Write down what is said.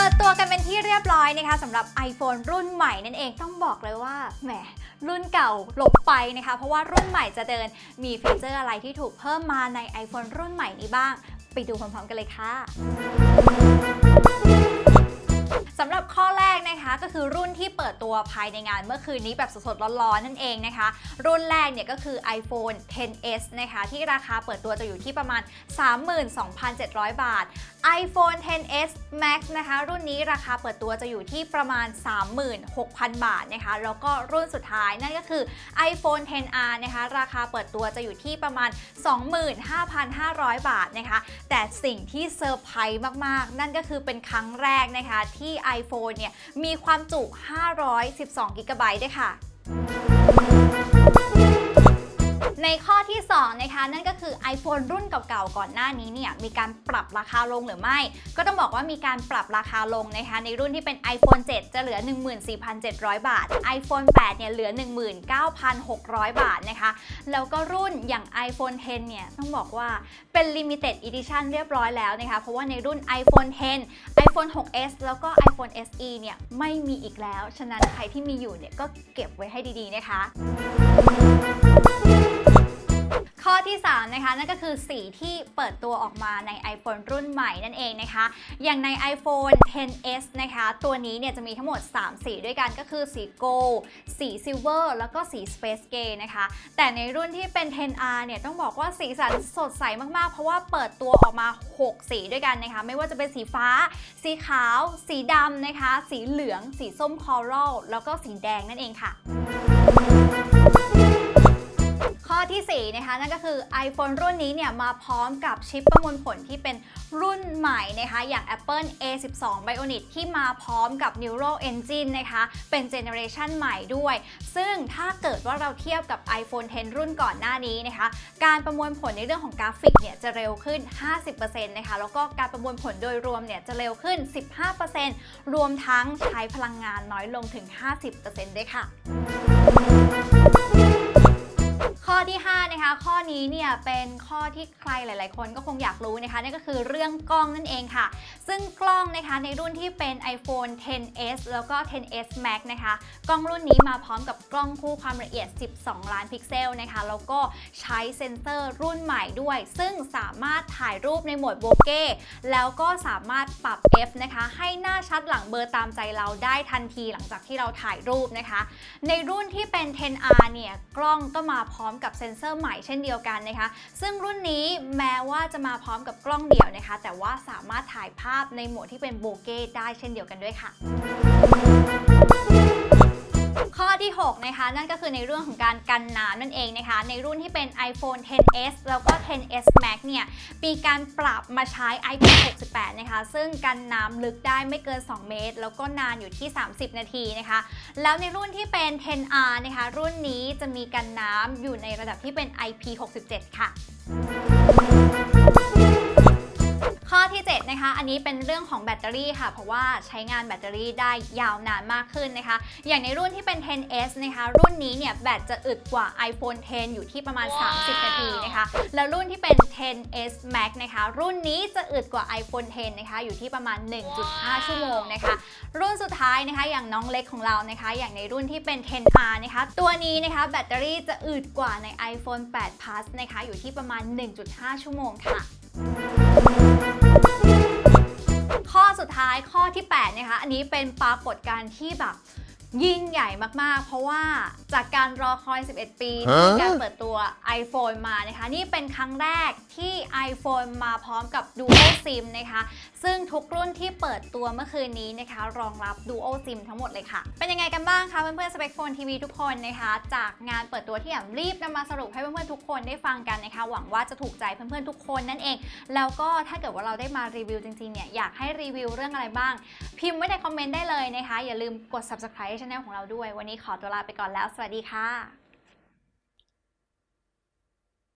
เปิดตัวกันเป็นที่เรียบร้อยนะคะสำหรับ iPhone รุ่นใหม่นั่นเองต้องบอกเลยว่าแหมรุ่นเก่าหลบไปนะคะ เพราะว่ารุ่นใหม่จะเดินมีฟีเจอร์อะไรที่ถูกเพิ่มมาใน iPhone รุ่นใหม่นี้บ้าง ไปดูพร้อมๆกันเลยค่ะสำหรับข้อแรกนะคะก็คือรุ่นที่เปิดตัวภายในงานเมื่อคืนนี้แบบสดๆร้อนๆนั่นเองนะคะ รุ่นแรกเนี่ยก็คือ iPhone 10s นะคะที่ราคาเปิดตัวจะอยู่ที่ประมาณ 32,700 บาท iPhone 10s Max นะคะ รุ่นนี้ราคาเปิดตัวจะอยู่ที่ประมาณ 36,000 บาทนะคะ แล้วก็รุ่นสุดท้ายนั่นก็คือ iPhone 10r นะคะ ราคาเปิดตัวจะอยู่ที่ประมาณ 25,500 บาทนะคะ แต่สิ่งที่เซอร์ไพรส์มาก ๆ นั่นก็คือเป็นครั้งแรกนะคะ ที่ iPhone เนี่ยมีความจุ 512 g b ด้วยค่ะ ในข้อที่2นะคะนั่นก็คือ iPhone รุ่นเก่าๆก่อนหน้านี้เนี่ยมีการปรับราคาลงหรือไม่ ก็ต้องบอกว่ามีการปรับราคาลงนะคะในรุ่นที่เป็น iPhone 7 จะเหลือ 14,700 บาท iPhone 8 เนี่ยเหลือ 19,600 บาทนะคะแล้วก็รุ่นอย่าง iPhone 10 เนี่ยต้องบอกว่าเป็น Limited Edition เรียบร้อยแล้วนะคะเพราะว่าในรุ่น iPhone 10 iPhone 6s แล้วก็ iPhone SE เนี่ยไม่มีอีกแล้ว ฉะนั้นใครที่มีอยู่เนี่ยก็เก็บไว้ให้ดีๆนะคะ ข้อที่ 3 นะคะ นั่นก็คือสีที่เปิดตัวออกมาใน iPhone รุ่นใหม่นั่นเองนะคะ อย่างใน iPhone 10s นะคะ ตัวนี้เนี่ยจะมีทั้งหมด 3 สีด้วยกันก็คือสี Gold สี Silver แล้วก็สี Space Gray นะคะ แต่ในรุ่นที่เป็น 10R เนี่ยต้องบอกว่าสีสันสดใสมากๆ เพราะว่าเปิดตัวออกมา 6 สีด้วยกันนะคะ ไม่ว่าจะเป็นสีฟ้า สีขาว สีดำนะคะ สีเหลือง สีส้มคอรัลแล้วก็สีแดงนั่นเองค่ะ อที่ 4 นะคะ นั่นก็คือ iPhone รุ่นนี้เนี่ยมาพร้อมกับชิปประมวลผลที่เป็นรุ่นใหม่นะคะอย่าง Apple A12 Bionic ที่มาพร้อมกับ Neural Engine นะคะเป็นเจเนอเรชันใหม่ด้วย ซึ่งถ้าเกิดว่าเราเทียบกับ iPhone 10 รุ่นก่อนหน้านี้นะคะ การประมวลผลในเรื่องของกราฟิกเนี่ยจะเร็วขึ้น 50%นะคะแล้วก็การประมวลผลโดยรวมเนี่ยจะเร็วขึ้น 15%รวมทั้งใช้พลังงานน้อยลงถึง 50%ด้วยค่ะ ที่ 5 นะคะ ข้อนี้เนี่ยเป็นข้อที่ใครหลาย ๆ คนก็คงอยากรู้นะคะนั่นก็คือเรื่องกล้องนั่นเองค่ะ ซึ่งกล้องนะคะในรุ่นที่เป็น iPhone 10s แล้วก็ 10s Max นะคะ กล้องรุ่นนี้มาพร้อมกับกล้องคู่ความละเอียด 12 ล้านพิกเซลนะคะ แล้วก็ใช้เซ็นเซอร์รุ่นใหม่ด้วย ซึ่งสามารถถ่ายรูปในโหมดโบเก้แล้วก็สามารถปรับ f นะคะ ให้หน้าชัดหลังเบอร์ตามใจเราได้ทันทีหลังจากที่เราถ่ายรูปนะคะ ในรุ่นที่เป็น 10R เนี่ยกล้องก็มาพร้อมกับเซ็นเซอร์ใหม่เช่นเดียวกันนะคะ ซึ่งรุ่นนี้แม้ว่าจะมาพร้อมกับกล้องเดี่ยวนะคะ แต่ว่าสามารถถ่ายภาพในโหมดที่เป็นโบเก้ได้เช่นเดียวกันด้วยค่ะ 6 นะคะ นั่นก็คือในเรื่องของการกันน้ำนั่นเองนะคะ ในรุ่นที่เป็น iPhone 10s แล้วก็ 10s Max เนี่ยมีการปรับมาใช้ IP68 นะคะ ซึ่งกันน้ำลึกได้ไม่เกิน 2 เมตร แล้วก็นานอยู่ที่ 30 นาทีนะคะ แล้วในรุ่นที่เป็น 10R นะคะ รุ่นนี้จะมีกันน้ำอยู่ในระดับที่เป็น IP67 ค่ะ ที่ 7 นะคะ อันนี้เป็นเรื่องของแบตเตอรี่ค่ะ เพราะว่าใช้งานแบตเตอรี่ได้ยาวนานมากขึ้นนะคะ อย่างในรุ่นที่เป็น 10s นะคะ รุ่นนี้เนี่ยแบตจะอึดกว่า iPhone 10 อยู่ที่ประมาณ 30 นาทีนะคะ แล้วรุ่นที่เป็น 10s Max นะคะ รุ่นนี้จะอึดกว่า iPhone 10 นะคะ อยู่ที่ประมาณ 1.5 ชั่วโมงนะคะ รุ่นสุดท้ายนะคะ อย่างน้องเล็กของเรานะคะ อย่างในรุ่นที่เป็น 10R นะคะ ตัวนี้นะคะแบตเตอรี่จะอึดกว่าใน iPhone 8 Plus นะคะ อยู่ที่ประมาณ 1.5 ชั่วโมงค่ะข้อสุด ท้ายข้อที่8นะคะอันนี้เป็นปรากฏการณ์ที่แบบ ยิ่งใหญ่มากๆ เพราะว่าจากการรอคอย 11 ปีฮะที่การเปิดตัว iPhone มานะคะ นี่เป็นครั้งแรกที่ iPhone มาพร้อมกับ Dual SIM นะคะ ซึ่งทุกรุ่นที่เปิดตัวเมื่อคืนนี้นะคะ รองรับ Dual SIM ทั้งหมดเลยค่ะ เป็นยังไงกันบ้างคะเพื่อนๆ Spec Phone TV ทุกคนนะคะ จากงานเปิดตัวที่อย่างรีบนำมาสรุปให้เพื่อนๆ ทุกคนได้ฟังกันนะคะ หวังว่าจะถูกใจเพื่อนๆ ทุกคนนั่นเอง แล้วก็ถ้าเกิดว่าเราได้มารีวิวจริงๆ เนี่ย อยากให้รีวิวเรื่องอะไรบ้าง พิมพ์ไว้ในคอมเมนต์ได้เลยนะคะ อย่าลืมกด subscribe ช่องของเราด้วย วันนี้ขอตัวลาไปก่อนแล้ว สวัสดีค่ะ